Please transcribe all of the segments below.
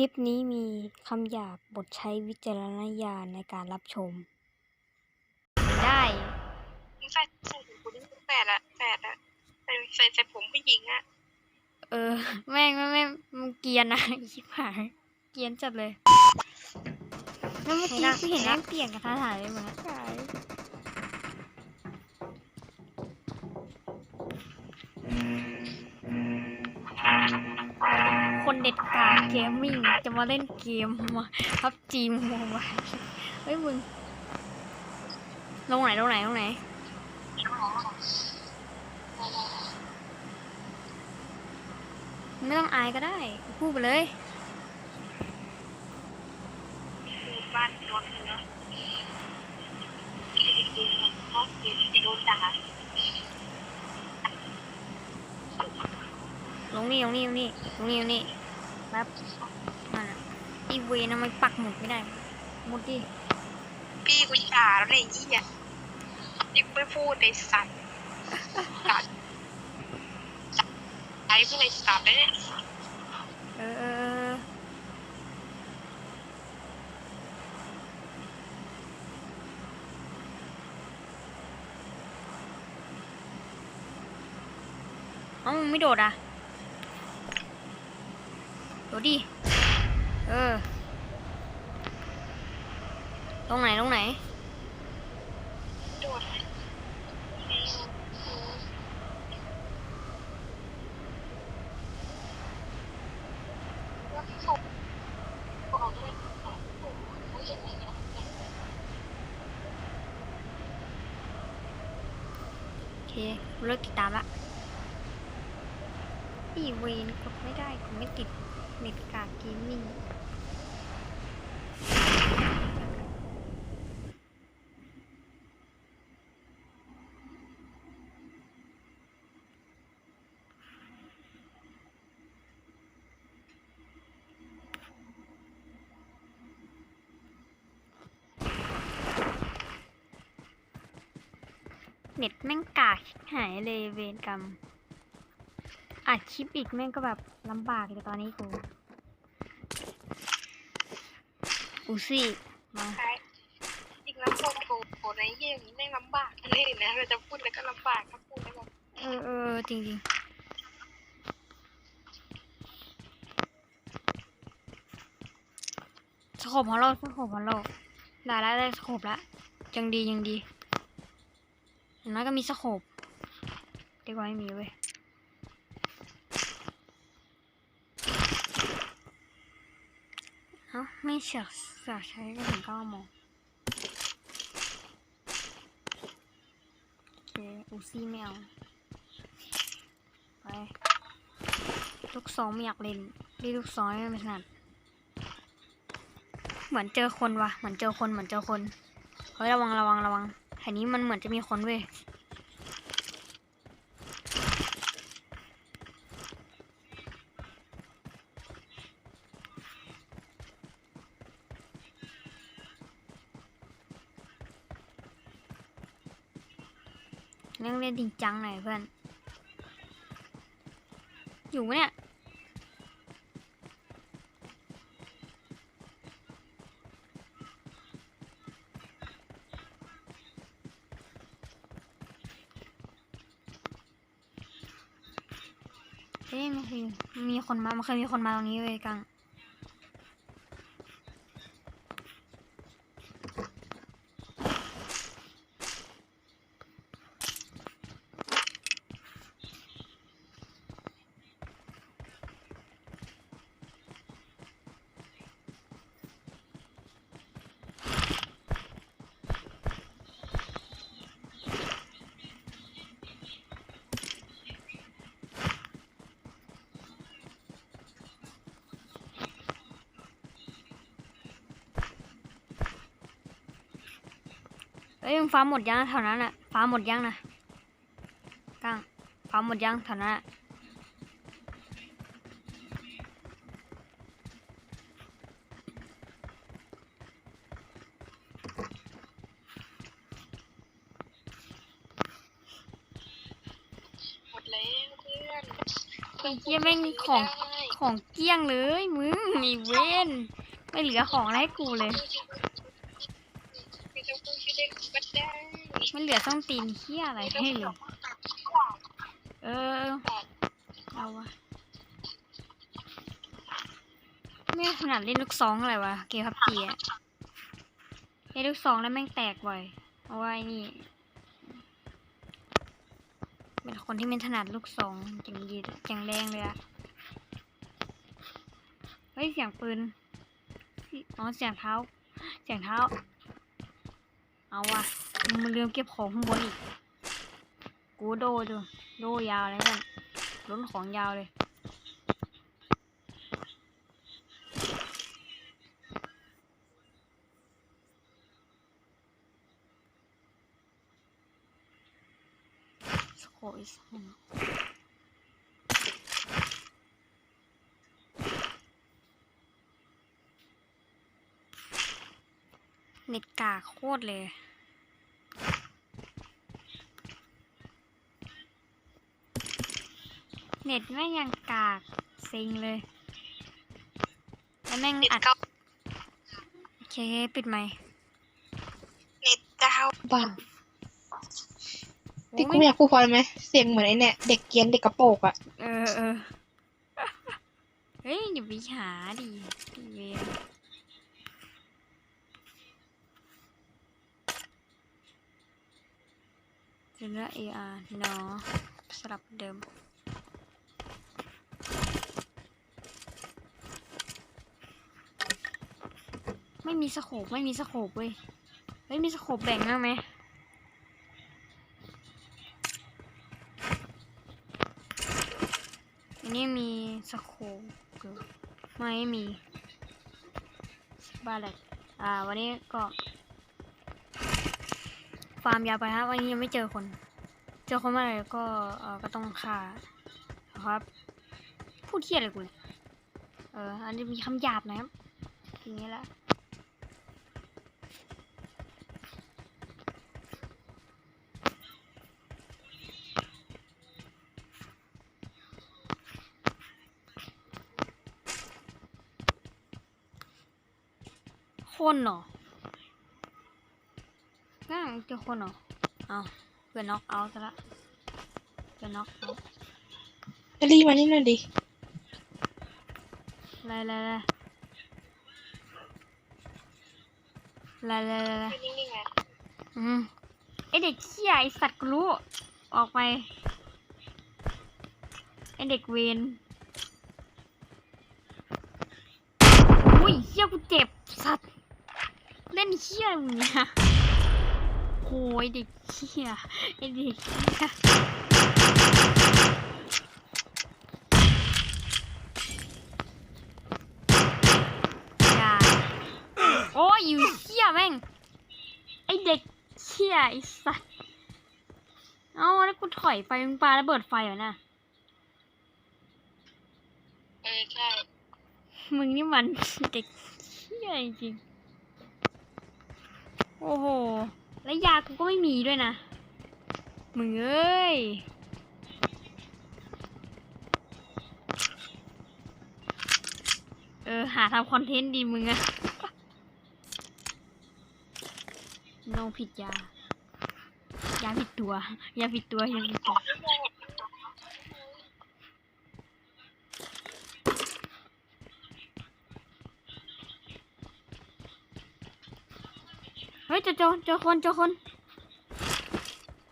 คลิปนี้มีคำหยาบบทใช้วิจารณญาณในการรับชม ได้มึงใส่ใส่ผมนี่มึงแปดอะแปดอะใส่ใส่ใส่ผมผู้หญิงอะเออ แม่งแม่งแม่งมึงเกรียนนะชิบหายเกรียนจัดเลยแล้วเมื่อกี้กูเห็นแม่งเปลี่ยนกระทะถ่ายเลยเหมือนกัน คนเด็ดขาดเกมมิ่งจะมาเล่นเกมมาพับจีมโมบายเฮ้ยมึงลงไหนลงไหนลงไหนไม่ต้องอายก็ได้พูดไปเลยบ้านโดนเนาะโดนด่าลงนี่ลงนี่ลงนี่ลงนี่ลงนี่ ป๊บนั่นน่ะไอีเวนทำไมปักหมุดไม่ได้หมุดดิพี่กูด่าแล้วเนี่ยไอ้เหี้ยยิ่งไม่พูดในสัตว์สัตว์ไอ้พวกไอ้สัตว์เนี่ยเออเออเออเอ้ามึงไม่โดดอะ โดดดิ เออ ตรงไหน ตรงไหน โดดออกเลย โอเคกูเลิกติดตามละอีเไม่ได้กดไม่ติดเน็ตกากเกมมิ่งเน็ตแม่งกากหายเลยเวรกรรม อัดคลิปอีกแม่งก็แบบลำบากเลยตอนนี้กูอูซี่มาใช่จริงแล้วโคตรโหดในเยี่ยมนี้แม่งลำบากเลยนะเราจะพูดแล้วก็ลำบากถ้าพูดแล้วแบบเออเออจริงจริงสโคบของเราสโคบของเราได้แล้วได้สโคบแล้วยังดียังดีอย่างน้อยก็มีสโคบดีกว่าไม่มีเว้ย เอ้าไม่เสือกเสือกใช้ก็ถึงเก้าโมงโอเคอูซี่ไม่เอาไปลูกสองไม่อยากเล่นรีลูกสองไม่ถนัดเหมือนเจอคนวะเหมือนเจอคนเหมือนเจอคนเฮ้ยระวังระวังระวังแถวนี้มันเหมือนจะมีคนเว้ย ล่นเล่นจริงจังหน่อยเพื่อน อยู่เนี่ยเอ้ยไม่เคยมีคนมา มันเคยมีคนมาตรงนี้เลยกัง เอ้ยมึงฟ้าหมดยังแถวนั้นอะฟ้าหมดยังนะกังฟ้าหมดยังแถวนั้นอะหมดแล้วเพื่อนไอ้เหี้ยแม่งของไม่ได้ของเกลี้ยงเลยมึงไอีเวนไม่เหลือของอะไรให้กูเลย เหลือต้องตีนเฮียอะไรให้เลย เออ เอาวะไม่ขนาดเล่นลูกซองอะไรวะ เกมพับจีอะเล่นลูกซองแล้วแม่งแตกบ่อย เอาไว้นี่ เป็นคนที่ไม่ถนัดลูกซองจังยีจังแรงเลยอะเฮ้ย เสียงปืน อ๋อ เสียงเท้า เสียงเท้า เอาวะ มันลืมเก็บของข้างบนอีก กูโดดูโดยาวเลยกันล้นของยาวเลยสโคอีสเน็ตกากโคตรเลย เน็ตแม่งยังกากซิงเลย แล้วแม่งเน็ตอัดเก้าโอเคปิดไหมค์เน็ตเก้าบ้าโอ้ที่กูไม่ไม่อยากพูดพอไหมเสียงเหมือนไอ้เนี่ยเด็กเกรียนเด็กกระโปรงอะเออเออเฮ้ยอย่าไปหาดิดิเวนเจนเออาร์นอสลับเดิม ไม่มีสโคปไม่มีสโคปเว้ยเฮ้ยมีสโคปแบ่งบ้ไหมอันนี้มีสโคปอยู่ไม่มีบาเลตอ่า วันนี้ก็ ฟาร์มยาไปฮะวันนี้ยังไม่เจอคน เจอคนเมื่อไหร่ก็เออก็ต้องฆ่าครับ พูดเทียอะไรกูเนี่ยเออ อันนี้มีคำหยาบนะครับอย่างนี้แหละ คนเหรอง่างเจอคนเหรอ เอาเพื่อนน็อกเอาท์ซะละเพื่อนน็อกเอาท์จะรีบมานี่หน่อยดิไล่ไล่ไล่ไล่ไล่ไล่ไล่นิ่งๆไงอืมไอเด็กเขี้ยไอสัตว์กูรู้ ออกไป ไอเด็กเวนอุ้ยเขี้ยกูเจ็บสัตว์เล่ นเขี้ยอะไรมึงเนี่ยโอ้ยเด็กเขี้ยไอเด็กเขี้ยอย่าโอ้ยอยู่เขี้ยแม่ง ไอเด็กเขี้ยไอสัตว์เอาแล้วกูถอยไปมึงปาระเบิดไฟเหรอน่ะเออใช่มึงนี่มันเด็กเขี้ยจริงๆ โอ้โห แล้วยากูก็ไม่มีด้วยนะ มึงเอ้ย เออ หาทำคอนเทนต์ดีมึงอะน้องผิดยา ยาผิดตัว ยาผิดตัวยาผิดตัว เฮ้ยเจอเจอเจอคนเจอคน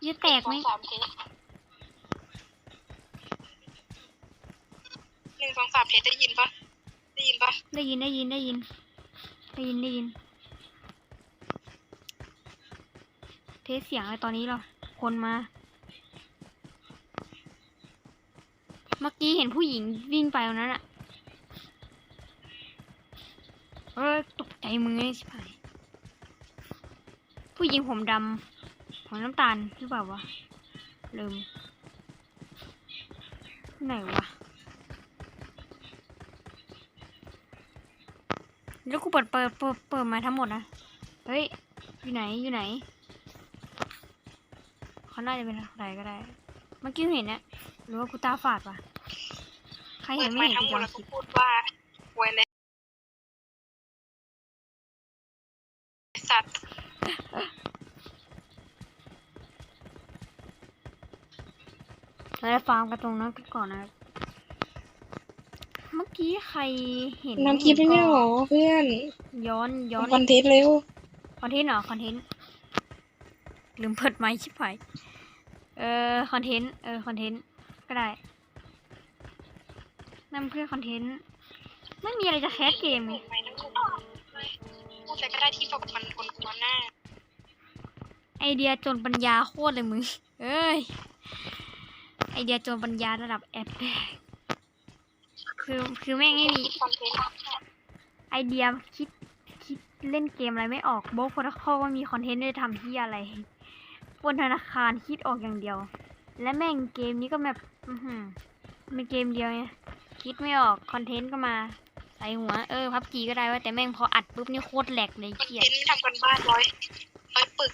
จะแตกไหมสองสามเทสหนึ่งสองสามเทสได้ยินปะได้ยินปะได้ยินได้ยินได้ยินได้ยินได้ยิน เทสเสียงอะไรตอนนี้เหรอคนมา เมื่อกี้เห็นผู้หญิงวิ่งไปตรงนั้นอะเออตกใจมึงไอ้ชิบหาย ผู้หญิงผมดำผมน้ำตาลหรือเปล่าวะลืมไหนวะแล้วกูเปิดเปิดเปิดเปิดมาทั้งหมดนะ เฮ้ย อยู่ไหน อยู่ไหน เขาน่าจะเป็นใครก็ได้ เมื่อกี้เห็นนะ หรือว่ากูตาฝาดวะใครเปิเห็ดนไมไม่ค์เห็นทั้งหมกูดจะแล้วคิก็ดพูดว่าไว้เลยสัตว์ เราจะฟาร์มกันตรงนั้นกันก่อนนะครับเมื่อกี้ใครเห็นน้ำคลิปไม่ได้หรอเพื่อนย้อนย้อนทำคอนเทนต์เร็วคอนเทนต์เหรอคอนเทนต์ลืมเปิดไมค์ชิบหายเออคอนเทนต์เออคอนเทนต์ก็ได้นั่นเพื่อคอนเทนต์ไม่มีอะไรจะแคสเกมไงเปิ ดไมค์ทั้งหมดเลยพูดอะไรก็ได้ที่แบบมันกวนๆหน้า ไอเดียจนปัญญาโคตรเลยมึง เอ้ย ไอเดียจนปัญญาระดับแอปคือคือแม่งไม่มีคอนเทนต์ไอเดียคิดคิดเล่นเกมอะไรไม่ออกโบกโปรโตคอลว่ามีคอนเทนต์ได้ทำที่อะไรบนธนาคารคิดออกอย่างเดียว และแม่งเกมนี้ก็แบบ อือหือเป็นเกมเดียวไงคิดไม่ออกคอนเทนต์ก็มาใส่หัว เออพับจีก็ได้ว่าแต่แม่งพออัดปุ๊บนี่โคตรแหลกเลยคอนเกลียเทดนต์ไม่ทำกันบ้านร้อยร้อยปึก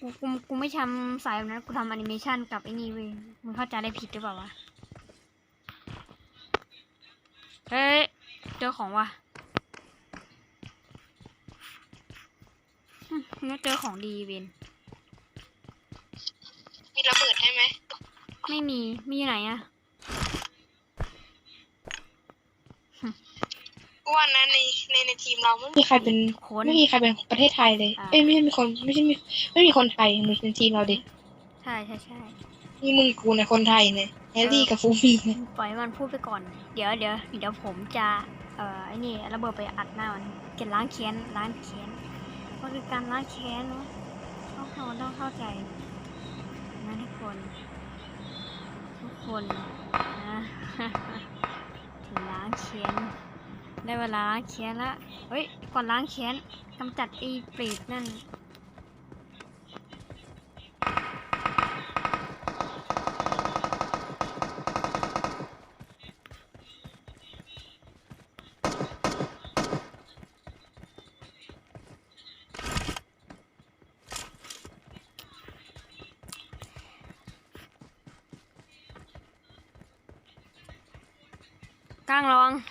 กูกูกูไม่ทำสายแบบนั้นกูทำแอนิเมชันกับไอ้นี่เว้ยมึงเข้าใจได้ผิดหรือเปล่าวะเฮ้ยเจอของว่ะอืมงั้นเจอของดีเวนมีระเบิดให้ไหมไม่มีมีอยู่ไหนอะ กูว่านะในในในทีมเราไม่ไม่มีใครเป็นคนไม่มีใครเป็นประเทศไทยเลยอ่าเอ้ยไม่ใช่มีคนไม่ใช่มีไม่มีคนไทยมึงเป็นทีมเราดิใช่ใช่ใช่นี่มึงกูเนี่ยคนไทยเนี่ยแฮร์รี่กับฟูฟี่เนี่ยปล่อยให้มันพูดไปก่อน เดี๋ยวเดี๋ยวเดี๋ยวผมจะเอ่อไอ้นี่ระเบิดไปอัดหน้ามันเก็บล้างแค้นล้างแค้นมันคือการล้างแค้นเนาะต้องเข้าต้องเข้าใจนะทุกคน ทุกคนนะถึงล้างแค้น ได้เวลาล้างแค้นละเฮ้ยก่อนล้างแค้นกำจัดอีปรตนั่น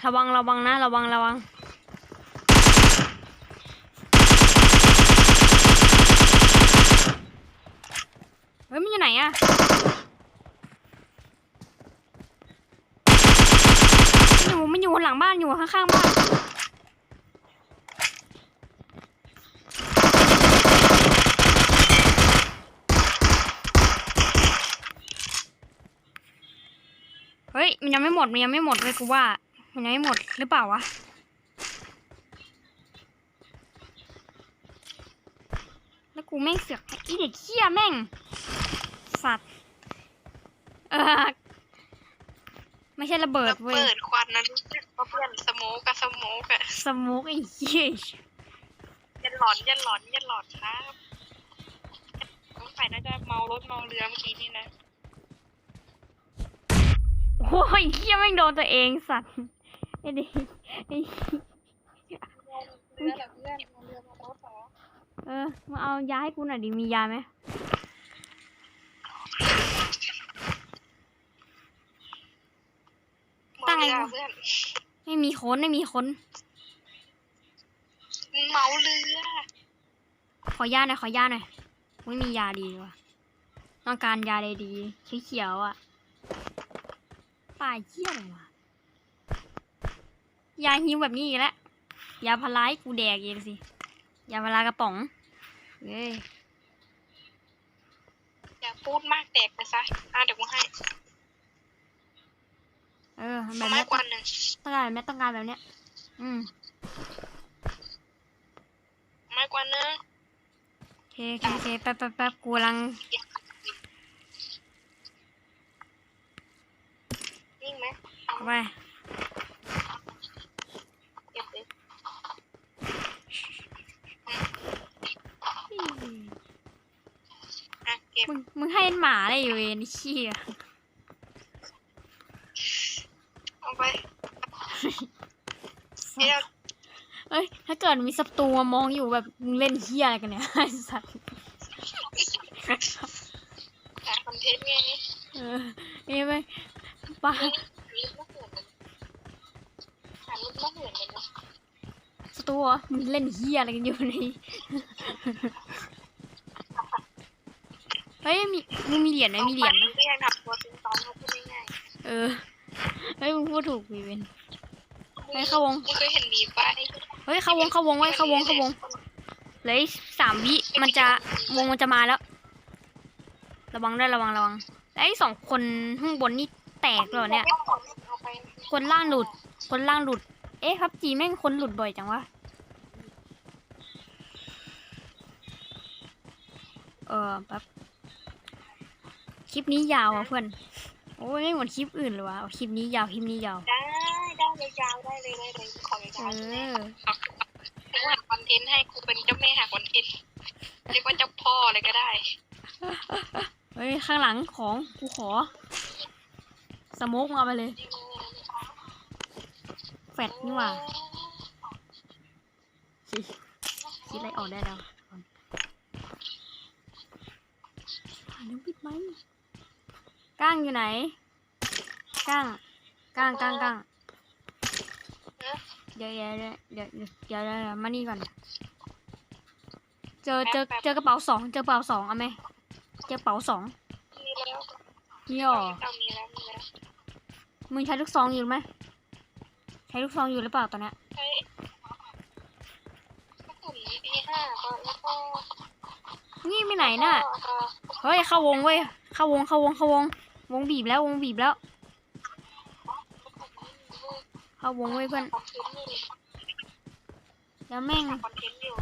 ระวังระวังนะ ระวังระวัง เฮ้ย มันอยู่ไหนอะมันอยู่มันอยู่หลังบ้านอยู่ข้างๆบ้านเฮ้ย มันยังไม่หมด มันยังไม่หมดเลยกูว่า ยังไม่หมดหรือเปล่าวะแล้วกูแม่งเสือกอีเด็กเขี้ยแม่ง สัตว์เออไม่ใช่ระเบิดระเว้ยเบิดควันนะรู้สึกว่าเพื่อนสโมกกับสโมกอะสมุกไอ้เหี้ยยันหลอนยันหลอนยันหลอนครับสงสัยน่าจะเมารถเมาเรือเมื่อกี้นี่นะโอ้ยเหี้ยแม่งโดนตัวเองสัตว์ ไอ้เด็กไอ้เรือเหรอเพื่อนเมาเรือเมารถเหรอเออมาเอายาให้กูหน่อยดิมียาไหมเมาเรือเพื่อนไม่มีคนไม่มีคนเมาเรือขอยาหน่อยขอยาหน่อยไม่มียาดีว่ะต้องการยาดีๆเขียวๆอะป่าเยี่ยเลยวะ ยาหิวแบบนี้อีกแล้วยาพาราให้กูแดกเองสิยาพารากระป๋องเอ้ยอย่าพูดมากแตกไปซะอะเดี๋ยวกูให้ เออแบเอาบไม้เนี้ยกวาดหนึ่งต้องการแบบเนี้ยต้องการแบบเนี้ย อืมไม้กวาดหนึ่งโอเคโอเคโอเคแป๊บแป๊บแป๊บกูกำลังนิ่งไหมเอาไป มึงมึงให้หมาอะไรอยู่เองเชี่ยเอาไปเฮ้ยถ้าเกิดมีศัตรูมามองอยู่แบบมึงเล่นเฮียอะไรกันเนี่ยไอ้สัตว์แต่คอนเทนต์ไงเออนี่ไปไม่อ้ไปสัตรูมึงเล่นเฮียอะไรกันอยู่นี่ เฮ้ยมีมึงมีเหรียญไหมมีเหรียญไหมก็ยังทำตัวตึงตองเขาพูดง่ายเออเฮ้ยมึงพูดถูกวีเวนๆไปเข้าวงมึงเคยเห็นหมีป้าเฮ้ยเข้าวงเข้าวงไว้เข้าวงเข้าวงเหลืออีกสามวิมันจะวงมันจะมาแล้ว ระวังด้วยระวังระวังแล้วไอ้สองคนข้างบนนี่แตกแล้วเนี่ยเอาไปคนล่างหลุด คนล่างหลุด เอ๊ะพับจีแม่งคนหลุดบ่อยจังวะ เออแป๊บ คลิปนี้ยาวอะเพื่อน โอ้ยไม่เหมือนคลิปอื่นเลยวะเอาคลิปนี้ยาวคลิปนี้ยาว ได้ได้เลยยาวได้เลยได้เลยขอยาวเอๆเลยอกูหาคอนเทนต์ให้กูเป็นเจ้าแม่หาคอนเทนต์เรียกว่าเจ้าพ่อเลยก็ได้เฮ้ย ข้างหลังของกูขอ สโมกมาไปเลย แฟดนี่หว่าคิดคิดอะไรออกได้แล้วหาน้ำปิดไหม ก้างอยู่ไหน ก้างก้างก้างก้างเดี๋ยวเดี๋ยวเดี๋ยวเดี๋ยวเดี๋ยวเดี๋ยวเดี๋ยวมานี่ก่อน เจอเจอเจอกระเป๋าสองเจอกระเป๋าสองเอาไหมเจอกระเป๋าสองมีแล้วนี่หรอเรามีแล้วมีแล้วมึงใช้ลูกซองอยู่ไหมใช้ลูกซองอยู่หรือเปล่าตอนเนี้ยใช้กระสุนปีห้าก็แล้วก็นี่ไปไหนน่ะ เฮ้ยเข้าวงเว้ย เข้าวงเข้าวงเข้าวง วงบีบแล้ววงบีบแล้ว เข้าวงเว้ยเพื่อนคอนเทนต์อยู่แล้วแม่งคอนเทนต์อยู่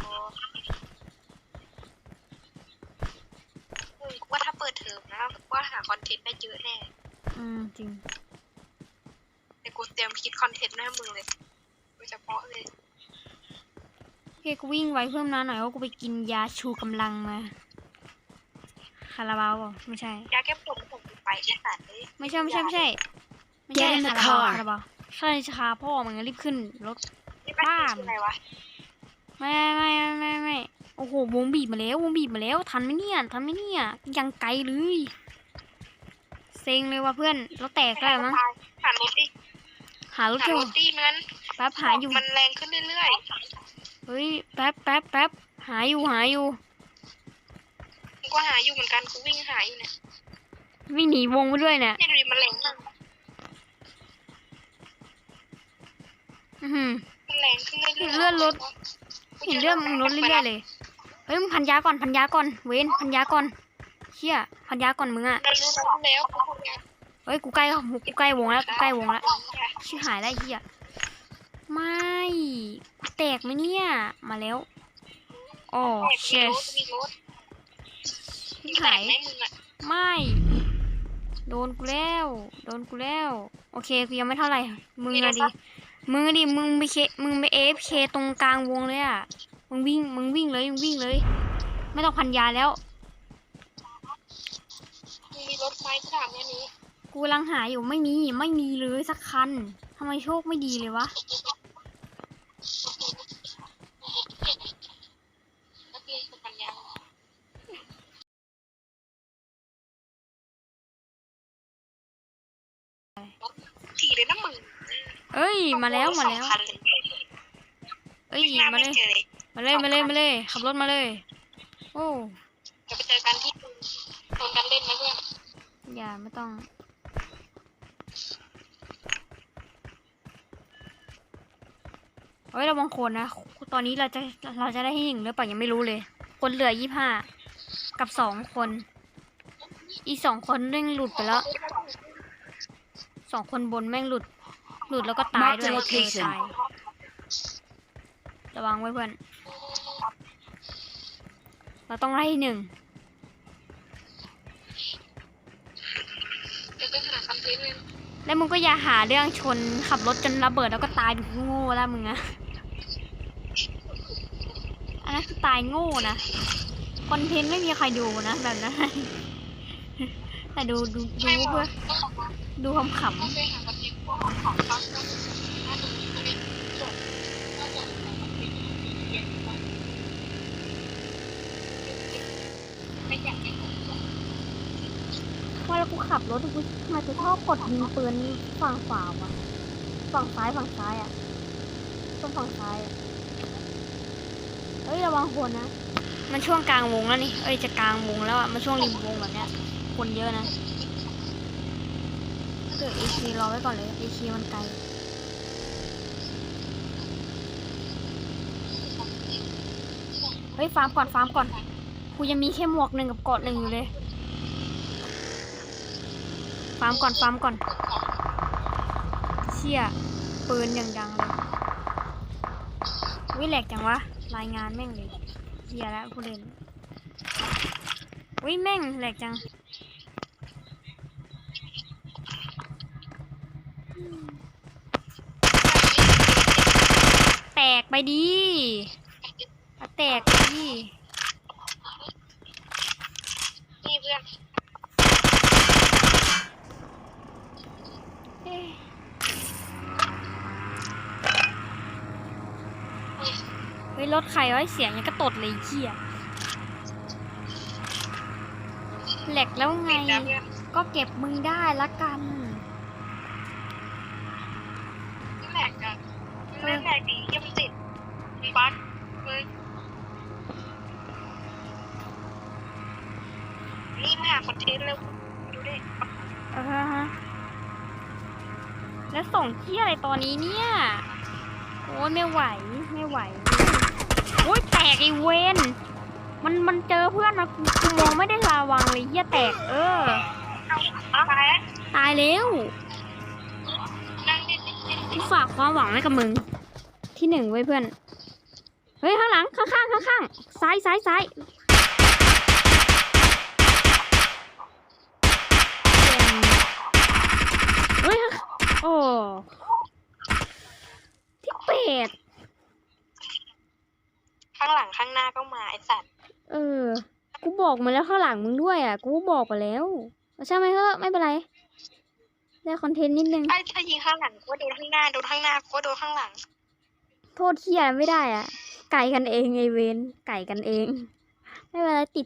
เฮ้ยว่าถ้าเปิดเทอมนะว่าหาคอนเทนต์ได้เยอะแน่อืมจริงแต่กูเตรียมคิดคอนเทนต์ให้มึงเลยโดยเฉพาะเลยโอเคกูวิ่งไว้เพิ่มน้ำหน่อยว่ากูไปกินยาชูกำลังมา คาราบาวเปล่าไม่ใช่ ยาแก้ปวดผมกูไปไอ้สัตว์เลยไม่ใช่ไม่ใช่ไม่ใช่ไม่ใช่ Get in the คาราบาว car คาราบาวใช่ชาพ่อมึงอะรีบขึ้นรถ นี่ป้าบ้าชื่ออะไรวะไม่ไม่ไม่ไม่ไม่โอ้โหวงบีบมาแล้ววงบีบมาแล้วทันไหมเนี่ยทันไหมเนี่ยยังไกลเลยเซ็งเลยว่ะเพื่อนเราแตกแล้วมั้งหารถดิหารถหาอยู่รถดิมันแป๊บหาอยู่ มันแรงขึ้นเรื่อยเฮ้ยแป๊บแป๊บแป๊บหาอยู่หาอยู่ๆ กูก็หาอยู่เหมือนกันกูวิ่งหาอยู่เนี่ยวิ่งหนีวงไปด้วยเนี่ยเนี่ยดูดิมันแรงมากอื้อหือ มันแรงขึ้นเรื่อยๆเลื่อนรถ เห็นเรื่องมึงลดเรื่อยๆเลย เฮ้ยมึงพันยาก่อนพันยาก่อน เว้นพันยาก่อนเชี่ยพันยาก่อนมึงอะเรารู้แล้วกูทำงานเฮ้ยกูใกล้กูใกล้วงแล้วกูใกล้วงแล้ว ชิบหายได้เฮียไม่แตกไหมเนี่ย มาแล้วโอ้เชมีรสถมีรถ ชิบแตหากยไหมมึงอะไม่ โดนกูแล้ว โดนกูแล้ว โอเคกูยังไม่เท่าไหร่ มึงอะดิ มึงอะดิ มึงไปเค มึงไปเอฟเคตรงกลางวงเลยอะมึงวิ่ง มึงวิ่งเลยมึงวิ่งเลย ไม่ต้องพันยาแล้ว มึงมีรถไฟถามแค่นี้กูกำลังหาอยู่ไม่มี ไม่มีเลยสักคันทำไมโชคไม่ดีเลยวะ นักเรียนสุพรรณยางทีเลยนะมึง เอ้ยมาแล้วมาแล้วสองคันเลยเอ้ยหน้ามาไม่เลยเจอเลยมาเลยมาเลยมาเลยขับรถมาเลย โอ้จะไปเจอกันที่โซนกันเล่นนะเพื่อนอย่าไม่ต้องเฮ้ยระวังคนนะ ตอนนี้เราจะเราจะได้ที่หนึ่งหรือเปล่ายังไม่รู้เลย คนเหลือยี่ห้ากับสองคน อีกสองคนแม่งหลุดไปแล้วสองคนบนแม่งหลุด หลุดแล้วก็ตาย Mark ด้วย the เออ location ตายระวังไว้เพื่อน เราต้องไล่ที่หนึ่งจะไปหาคอนเทนต์เลยแล้วมึงก็อย่าหาเรื่องชนขับรถจนระเบิดแล้วก็ตายดูโง่แล้วมึงอะอันนั้นคือตายโง่นะคอนเทนต์ไม่มีใครดูนะแบบนั้นแต่ดูดูดูไม่เพื่อดูขำถ้าไปหาคอนเทนต์พวกของของฟังก็น่าจะมีประเด็นจบน่าจะหาคอนเทนต์เยอะมากไม่อยากให้ผมๆ ว่าแล้วกูขับรถกูทำไมกูชอบกดยิงปืนฝั่งขวาวะฝั่งซ้ายฝั่งซ้ายอะตรงฝั่งซ้ายอะฮ้ยระวังคนนะ มันช่วงกลางวงแล้วนี่ เอ้ยจะกลางวงแล้วอะ มันช่วงริมวงแบบเนี้ย คนเยอะนะ เกิดเอชีรอไว้ก่อนเลยเอชีมันไกลเฮ้ยฟาร์มก่อนฟาร์มก่อนกูยังมีแค่หมวกหนึ่งกับเกาะหนึ่งอยู่เลยฟาร์มก่อนฟาร์มก่อนเชี่ยปืนอย่างดังเลยวิแหลกจังวะรายงานแม่งเลยเฮียแล้วผู้เล่นวิแม่งแหลกจัง กไปดีอะแตกไปดีนี่เพื่อนเอ๊ะเฮ้ยรถใครวะเสียงยังกระตดเลยไอ้เหี้ยแหลกแล้วไงติดนะเพื่อนก็เก็บมึงได้ละกันนี่ ยไม่ไหวไม่ไหวโอ้ยแตกไอเวนมันมันเจอเพื่อนมากูกูมองไม่ได้ระวังเลยเหี้ยแตก เออเอาไปตายแล้วนั่งนิดนิดนิดกูฝากความหวังไว้กับมึง ที่หนึ่งไว้เพื่อน เฮ้ยข้างหลังข้างๆข้างๆซ้ายซ้ายซ้ายเฮ้ยโอ้ที่เป็ ด ข้างหลังข้างหน้าก็มาไอ้สัตว์ เออ กูบอกมาแล้วข้างหลังมึงด้วยอะ กูบอกไปแล้วเอาช่างไหมเถอะไม่เป็นไรได้คอนเทนต์นิดนึงไอ้ถ้ายิงข้างหลังก็โดนข้างหน้าโดนข้างหน้าก็โดนข้างหลัง โทษเทียไม่ได้อะ ไก่กันเองไอเวนไก่กันเอง ไม่เป็นไรติด